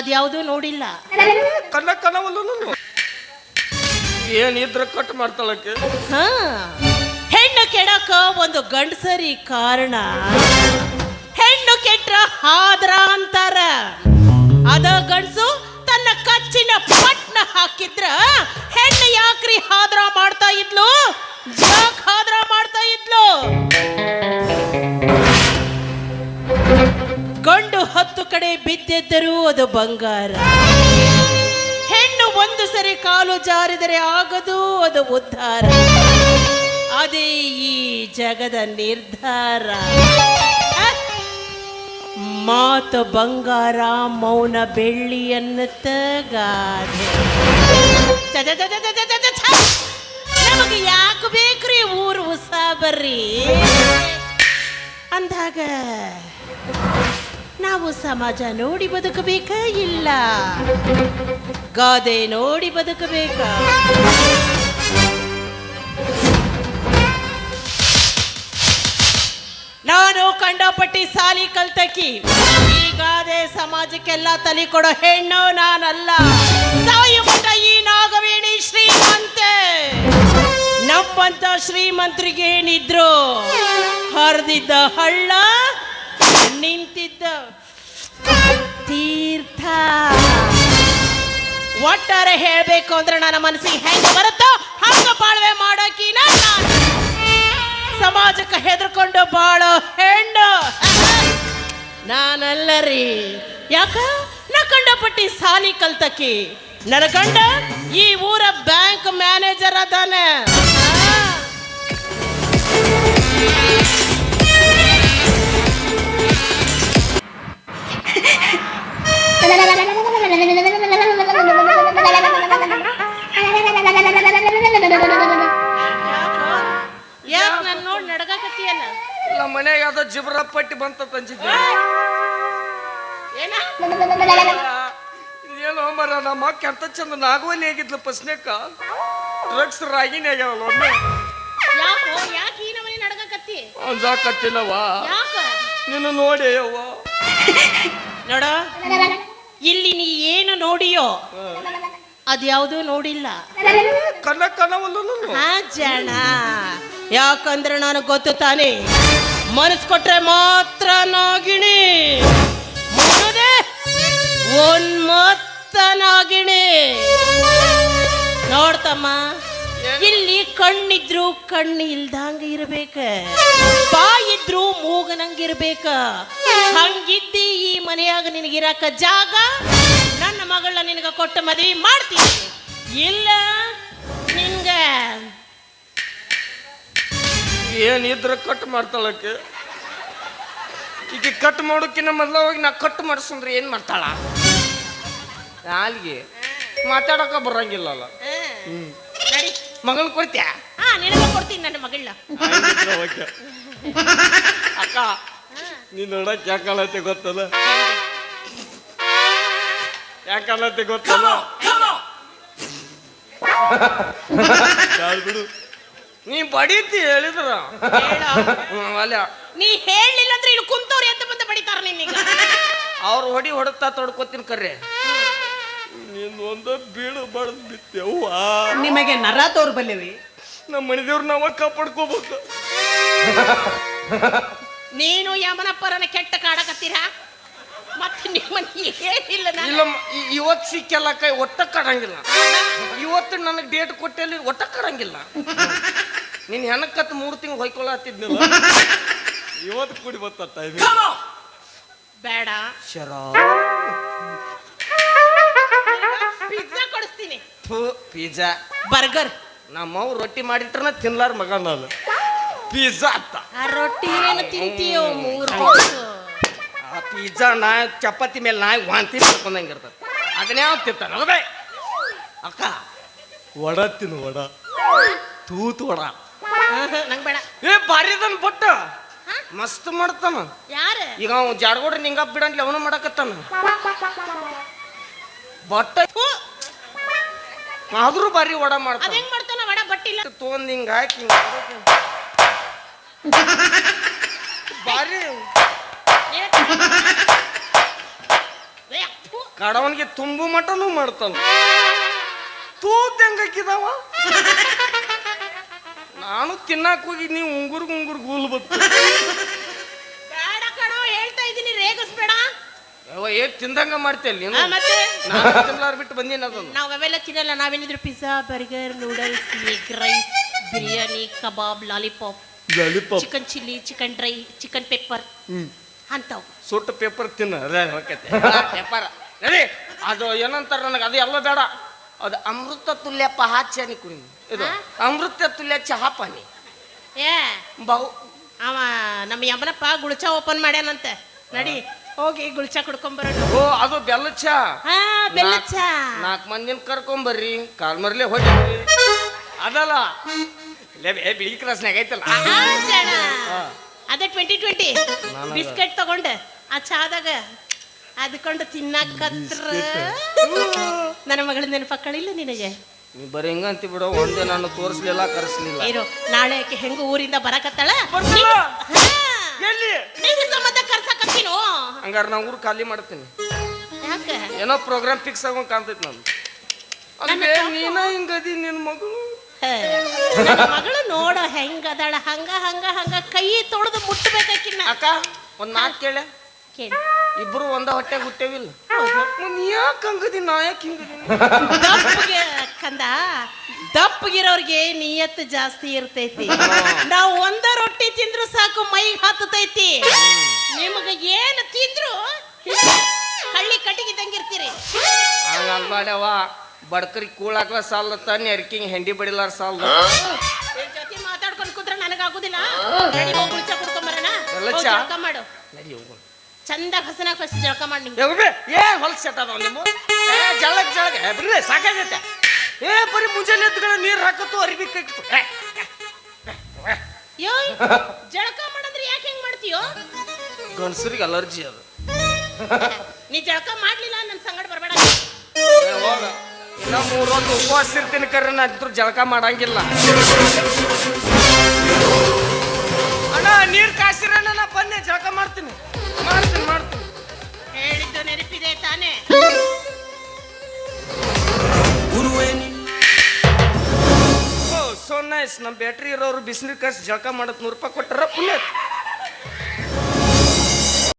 ಅದ್ಯಾವುದೂ ನೋಡಿಲ್ಲ. ಕಣ್ಣ ಕನವಲ್ಲ ಏನಿದ್ರ ಕಟ್ ಮಾಡ್ತಾಳಕ್ಕೆ ಹಾ. ಹೆಣ್ಣು ಕೆಡಕ ಒಂದು ಗಂಡಸರಿ ಕಾರಣ. ಹೆಣ್ಣು ಕೆಟ್ರ ಹಾದ್ರ ಅಂತಾರ. ಅದ ಗಂಡಸು ತನ್ನ ಕಚ್ಚಿನ ಪಟ್ನ ಹಾಕಿದ್ರ ಹೆಣ್ಣು ಯಾಕ್ರಿ ಹಾದ್ರ ಮಾಡ್ತಾ ಇದ್ಲು? ಯಾಕ್ ಹಾದ್ರ ಮಾಡ್ತಾ ಇದ್ಲು? ಹತ್ತು ಕಡೆ ಬಿದ್ದಿದ್ದರೂ ಅದು ಬಂಗಾರ. ಹೆಣ್ಣು ಒಂದು ಸರಿ ಕಾಲು ಜಾರಿದರೆ ಆಗದು, ಅದು ಉದ್ಧಾರ. ಅದೇ ಈ ಜಗದ ನಿರ್ಧಾರ! ಮಾತು ಬಂಗಾರ, ಮೌನ ಬೆಳ್ಳಿ ತಗಾದೆ ಗಾದೆ! ನಮಗೆ ಯಾಕೆ ಬೇಕ್ರಿ ಊರು ಉಸಾಬರ್ರಿ? ಅಂದಾಗ ನಾವು ಸಮಾಜ ನೋಡಿ ಬದುಕಬೇಕಾ ಇಲ್ಲ? ಗಾದೆ ನೋಡಿ ಬದುಕಬೇಕಾ? ನಾನು ಕಂಡಪಟ್ಟಿ ಸಾಲಿ ಕಲ್ತಕಿ, ಈ ಗಾದೆ ಸಮಾಜಕ್ಕೆಲ್ಲ ತಲೆ ಕೊಡೋ ಹೆಣ್ಣು ನಾನಲ್ಲ. ಈ ನಾಗವೇಣಿ ಶ್ರೀಮಂತೆ. ನಮ್ಮಂತ ಶ್ರೀಮಂತರಿಗೆ ಏನಿದ್ರು, ಹರಿದಿದ್ದ ಹಳ್ಳ, ನಿಂತಿದ್ದ ತೀರ್ಥ. ಒಟ್ಟಾರೆ ಹೇಳಬೇಕು ಅಂದ್ರೆ ನನ್ನ ಮನಸ್ಸಿಗೆ ಹೆಂಗ್ ಬರುತ್ತೋ ಹಂಗ ಬಾಳ್ವೆ ಮಾಡೋಕಿನ ಸಮಾಜಕ್ಕೆ ಹೆದರ್ಕೊಂಡು ಬಾಳೋ ಹೆಣ್ಣು. ನಾನಲ್ಲ ರೀ ಯಾಕ? ನಾ ಕಂಡಪಟ್ಟಿ ಸಾಲಿ ಕಲ್ತಕಿ. ನನ್ನ ಕಂಡ ಈ ಊರ ಬ್ಯಾಂಕ್ ಮ್ಯಾನೇಜರ್ ಅದಾನೆ. ನಮ್ಮ ಮನೆಗೆ ಅದ ಜಿಬ್ರ ಪಟ್ಟಿ ಬಂತ ಅಂಜಿದ್ದೆ ಏನ? ಏನೋ ಮರ ನಮ್ಮ ಅಕ್ಕ ಎಂತ ಚಂದ ನಾಗವಲ್ಲಿ ಆಗಿದ್ಲು ಪಸ್ನೇಕ? ಡ್ರಗ್ಸ್ ರಾಗಿನ ಆಗ್ಯಾವಲ್ಲ ಒಮ್ಮೆ. ಯಾಕೋ ಯಾಕೆ ಈ ನಮನಿ ನಡಗಕತ್ತಿ? ಅಂಜಾಕತ್ತಿಲ್ಲವಾ ಯಾಕ? ನಿನ್ನ ನೋಡಿ ಅವ್ವ. ನೋಡ ಇಲ್ಲಿ ನೀ ಏನು ನೋಡಿಯೋ ಅದ್ಯಾವುದೂ ನೋಡಿಲ್ಲ. ಕನ್ನ ಕನವಲ್ಲ ಒಂದು ಹಾ ಜನ. ಯಾಕಂದ್ರೆ ನನಗೆ ಗೊತ್ತು ತಾನೆ ಮನಸ್ಸು ಕೊಟ್ರೆ ಮಾತ್ರ ನಾಗಿಣಿ. ನಾಗಿಣಿ. ನೋಡ್ತಮ್ಮ ಇಲ್ಲಿ ಕಣ್ಣಿದ್ರು ಕಣ್ಣು ಇಲ್ದಂಗ ಇರ್ಬೇಕ. ಬಾಯಿದ್ರು ಮೂಗನಂಗಿರ್ಬೇಕ. ಹಂಗಿದ್ದಿ ಈ ಮನೆಯಾಗ ನಿನಗಿರಾಕ ಜಾಗ ನನ್ನ ಮಗಳ ನಿನಗ ಕೊಟ್ಟ ಮದುವೆ ಮಾಡ್ತೀನಿ. ಇಲ್ಲ. ಏನಿದ್ರ ಕಟ್ ಮಾಡ್ತಾಳಕ್ಕೆ ಈಗ ಕಟ್ ಮಾಡೋಕಿನ್ನ ಮೊದಲ ಹೋಗಿ ನಾ ಕಟ್ ಮಾಡಿಸಂದ್ರೆ ಏನು ಮಾಡ್ತಾಳ? ನಾಲ್ಗೆ ಮಾತಾಡಕ ಬರಂಗಿಲ್ಲಲ್ಲ. ಅಲ್ಲ ಮಗಳ ಕೊಡ್ತ್ಯಾ? ಕೊಡ್ತೀನಿ ನನ್ನ ಮಗಳನ್ನ. ಅಕ್ಕ ನೀನು ನೋಡಕ್ ಯಾಕಲ್ಲತ್ತೆ ಗೊತ್ತಲ್ಲ? ಯಾಕಲ್ಲತ್ತೆ ಗೊತ್ತಲ್ಲ? ಬಿಡು. ನೀ ಬಡಿತಿ ಹೇಳಿದ್ರ. ಹೇಳ ಹ್ಮ್, ಅಲ್ಲ. ನೀ ಹೇಳಿಲ್ಲ ಅಂದ್ರೆ ಇಲ್ಲಿ ಕುಂತವ್ರು ಎದ್ದು ಬಂದು ಬಡಿತಾರ ನಿನ್ನೀಗ? ಅವ್ರು ಹೊಡಿ ಹೊಡತಾ ತೊಡ್ಕೋತೀನಿ ಕರ್ರೆ. ನೀನ್ ಒಂದ ಬೀಳು ಬಡ್ದು ಬಿತ್ತೇವ್ವ ನಿಮಗೆ ನರ ತೋರ್ಬಲ್ಲೆವಿ. ನಮ್ಮ ಮನೆದೇವ್ರು ನಾವ ಕಾಪಾಡ್ಕೋಬೇಕು. ನೀನು ಯಮನಪ್ಪರನ್ನ ಕೆಟ್ಟ ಕಾಡಕತ್ತೀರಾ? ಮತ್ತೆ ನಿಮ್ಮ ಏನಿಲ್ಲ ನಾನು. ಇಲ್ಲ ಇವತ್ತು ಸಿಕ್ಕಲ್ಲ ಕೈ ಒಟ್ಟ ಕಡಂಗಿಲ್ಲ ಇವತ್ತು ನನಗೆ ಡೇಟ್ ಕೊಟ್ಟಲ್ಲಿ ಒಟ್ಟ ಕಡಂಗಿಲ್ಲ ನೀನು ಹೆಣಕತ್ತು ಮೂರು ತಿಂಗಳು ಹೊಯ್ಕೊಳತ್ತಿದ್ನಿಲ್ಲ. ಇವತ್ತು ಕುಡಿ ಬತ್ತ ಟೈಮ್ ಬೇಡ. ಶರಾ ಪಿಜ್ಜಾ ಕೊಡಿಸ್ತೀನಿ. ಪಿಜ್ಜಾ ಬರ್ಗರ್ ನಮ್ಮವ್ ರೊಟ್ಟಿ ಮಾಡಿಟ್ರನ ತಿನ್ಲಾರ ಮಗ ನಾನು. ಪಿಜ್ಜಾ ಅತ್ತ. ಆ ರೊಟ್ಟಿ ಏನು ತಿಂತೀಯೋ ಮೂರು ಪಿಜ್ಜಾ ನಾ ಚಪಾತಿ ಮೇಲೆ ನಾಯಿ ವಾಂತಿ ಮಾಡ್ಕೊಂಡಂಗೆ ಇರ್ತದೆ. ಅದನ್ನೇ ಅವ್ನು ತಿಂತಾನೆ ಅದೇ ಅಕ್ಕ ವಡ ತಿನ್ನು ವಡ. ತೂತು ವಡ. ನಂಗೆ ಬೇಡ. ಏ ಬಾರಿದನ್ ಬಟ್ಟ ಮಸ್ತ್ ಮಾಡ್ತಾನ. ಯಾರು? ಈಗ ಅವ್ ಜಾಡ್ಗೋಡ್ರಿ ನಿಂಗ ಬಿಡಂಗಿಲ್ಲ ಅವನು ಮಾಡಕತ್ತಾನ. ಬಟ್ಟ ಆದ್ರೂ ಬಾರಿ ವಡ ಅದ್ ಮಾಡ್ತಾನ ಹೆಂಗ್ ಮಾಡ್ತಾನ? ವಡ ಬಟ್ಟಿಲ್ಲ ತೊಗೊಂಡ್ ಹಿಂಗ ಹಾಕಿ ಬಾರಿ. ಕಡವನಿಗೆ ತುಂಬು ಮಟನು ಮಾಡ್ತಾನ. ತೂ ಹೆಂಗಾಕಿದಾವ ನಾನು ತಿನ್ನಕ್ ಹೋಗಿ ನೀವು ಉಂಗುರ್ ಉಂಗುರ್ ಗೂಲ್ ಬತ್ತು. ಬೇಡ ಕಣೋ ಹೇಳ್ತಾ ಇದ್ದೀನಿ ರೇಗಿಸ್ಬೇಡ. ಏಟ್ ತಿಂದಂಗ ಮಾಡ್ತೇಲಿ ಆ, ನೀನು? ಮತ್ತೆ? ನಾನು ಬಿಟ್ಟು ಬಂದೀನಿ ಅದನ್ನು. ನಾವು ಅವೆಲ್ಲ ತಿನ್ನಲ್ಲ ನಾವೇನಿದ್ರು pizza burger noodles egg rice biryani kebab lollipop chicken chilli chicken dry chicken pepper ಅಂತಾವ್ ಸುಟ್ಟು ಪೇಪರ್ ತಿನ್ನ. ಅದೇ ಪೇಪರ್ ನಡಿ ಅದು ಏನಂತಾರೆ ನನಗೆ? ಅದು ಎಲ್ಲ ಬೇಡ. ಅದು ಅಮೃತ ತುಲ್ಯ ಪಹಾಚಾನಿ ಕುಡಿ ಇದು? ಅಮೃತ ತುಲ್ಯ ಚಹಾ ಪಾನಿ. ಏ ಬಹು ಅವ ನಮ್ಮ ಯಮನಪ್ಪ ಗುಳ್ಚ ಓಪನ್ ಮಾಡ್ಯಾನಂತೆ. ನಡಿ ಹೋಗಿ ಗುಳ್ಚ ಕುಡ್ಕೊಂಬರೋಣ. ಓ ಅದು ಬೆಲ್ಲ ಚಾ ಹಾ ಬೆಲ್ಲ ಚಾ ನಾಲ್ಕು ಮಂದಿನ ಕರ್ಕೊಂಬರ್ರಿ. ಕಾಲ್ ಮರ್ಲೆ ಹೋಗಿ ಅದಲ್ಲ. ಲೇ ಬೇ ಬಿಳಿ ಕ್ರಾಸ್ನಾಗ ಐತಲ್ಲ? ಆ. ಅದೇ ಟ್ವೆಂಟಿ ಟ್ವೆಂಟಿ ಬಿಸ್ಕೆಟ್ ತಗೊಂಡೆ. ಆ ಚಾದಾಗ ಅದ್ಕೊಂಡು ತಿನ್ನಕತ್ರ ನನ್ನ ಮಗಳ ನೆನಪಕ್ಕಳಿಲ್ಲ ನಿನಗೆ? ನೀ ಬರೀ ಹಿಂಗ ಅಂತಿ ಬಿಡು ಒಂದೇ ನಾನು ತೋರಿಸ್ಲಿಲ್ಲ ಕರೆಸ್ಲಿಲ್ಲ. ಏನು ನಾಳೆ ಆಕೆ ಹೆಂಗ ಊರಿಂದ ಬರಕತ್ತಾಳ. ಎಲ್ಲಿ? ಸಂಬಂಧ ಕರ್ಸಕತ್ತೀನೋ? ಹಂಗಾರೆ ನಾ ಊರು ಖಾಲಿ ಮಾಡ್ತೀನಿ. ಯಾಕೆ? ಏನೋ ಪ್ರೋಗ್ರಾಮ್ ಫಿಕ್ಸ್ ಆಗೋಂಗ್ ಕಾಣ್ತೈತಿ ನಾನು ಅಲ್ಲೇ ನೀನ ಹಿಂಗದಿ ನಿನ್ನ ಮಗಳು. ಹೇ, ನನ್ನ ಮಗಳು ನೋಡೋ ಹೆಂಗ ಅದಾಳ ಹಂಗ ಹಂಗ ಹಂಗ ಕೈ ತೊಳೆದು ಮುಟ್ಟಬೇಕಾಕಿನ್ನ ಅಕ್ಕ ಒಂದ್ ಮಾತು ಕೇಳ. ಕೇಳಿ. ಇಬ್ರು ಒಂದ ಹೊಟ್ಟೆ ಹುಟ್ಟೇವಿಲ್ಲ. ಯಾಕೆ ಹಂಗದಿ ನಾ ಯಾಕೆ ಹಿಂಗದೀನಿ? ದಪ್ಪಗೆ ಕಂದ ದಪ್ಪಗಿರೋರ್ಗೆ ನಿಯತ್ ಜಾಸ್ತಿ ಇರ್ತೈತಿ. ನಾವು ಒಂದ ರೊಟ್ಟಿ ತಿಂದ್ರು ಸಾಕು ಮೈಗೆ ಹತ್ತತೈತಿ. ನಿಮಗೆ ಏನು ತಿಂದ್ರು ಹಳ್ಳಿ ಕಟ್ಟಿಗಿದಂಗಿರ್ತೀರಿ ಹಂಗ ಅನ್ಬೇಡವ ಬಡ್ಕರಿ ಕೂಳಾಕ್ಲ ಸಾಲತ್ತ ನೆರ್ಕಿಂಗ್ ಹೆಂಡಿ ಬಡಿಲಾರ ಸಾಲ ನಿನ್ ಜೊತೆ ಮಾತಾಡ್ಕೊಂಡು ಕೂತ್ರೆ ನನಗಾಗುದಿಲ್ಲ? ನಡಿ ಹೋಗಿ ಕುಳಿಚ ಕುಡ್ಕೊಂಬರೋಣ ಎಲ್ಲ ಹೋಗ್ ಚಾ? ಜಳಕ ಮಾಡು. ನಡಿ ಹೋಗೋಣ ಚಂದ ಹಸನಾಗ ಫಸ್ಟ್ ಜಳಕ ಮಾಡಿ ನಿಂಗೆ. ಏ ಹೊಲ್ಸ್ ಸೆಟ್ ಅದಾವ ನಿಮ್ಮ? ಏ ಜಳಕ್ ಜಳಕ್. ಏ ಬಿಡ್ರಿ ಸಾಕಾಗೈತೆ. ಏ ಬರೀ ಮುಂಜಾನೆ ಎದ್ದುಗಳ ನೀರು ಹಾಕತ್ತು ಅರಿವಿ ಯೋ ಜಳಕ ಮಾಡಂದ್ರೆ ಯಾಕೆ ಹೆಂಗ್ ಮಾಡ್ತೀಯೋ? ಗಂಡಸರಿಗೆ ಅಲರ್ಜಿ ಅದು. ನೀ ಜಳಕ ಮಾಡ್ಲಿಲ್ಲ ನನ್ ಸಂಗಡ ಬರಬೇಡ. ಏ, ಹೋಗ. ಇನ್ನ ಮೂರೊಂದು ಉಪವಾಸ ಇರ್ತೀನಿ ಕರೆ ನಾ ಇದ್ರು ಜಳಕ ಮಾಡಂಗಿಲ್ಲ. ಅಣ್ಣ ನೀರ್ ಕಾಸಿರಣ್ಣ ನಾ ಬನ್ನಿ ಜಳಕ ಮಾಡ್ತೀನಿ. ಮಾಡ್ತೀನಿ ಮಾಡ್ತೀನಿ. ಹೇಳಿದ್ದು ನೆನಪಿದೆ ತಾನೇ. ಓ ಸೋ ನೈಸ್ ನಮ್ಮ ಬ್ಯಾಟ್ರಿ ಇರೋರು ಬಿಸಿನೀರು ಕಾಸು ಜಳಕ ಮಾಡತ್ ನೂರು ರೂಪಾಯಿ ಕೊಟ್ಟರ ಪುಣ್ಯ.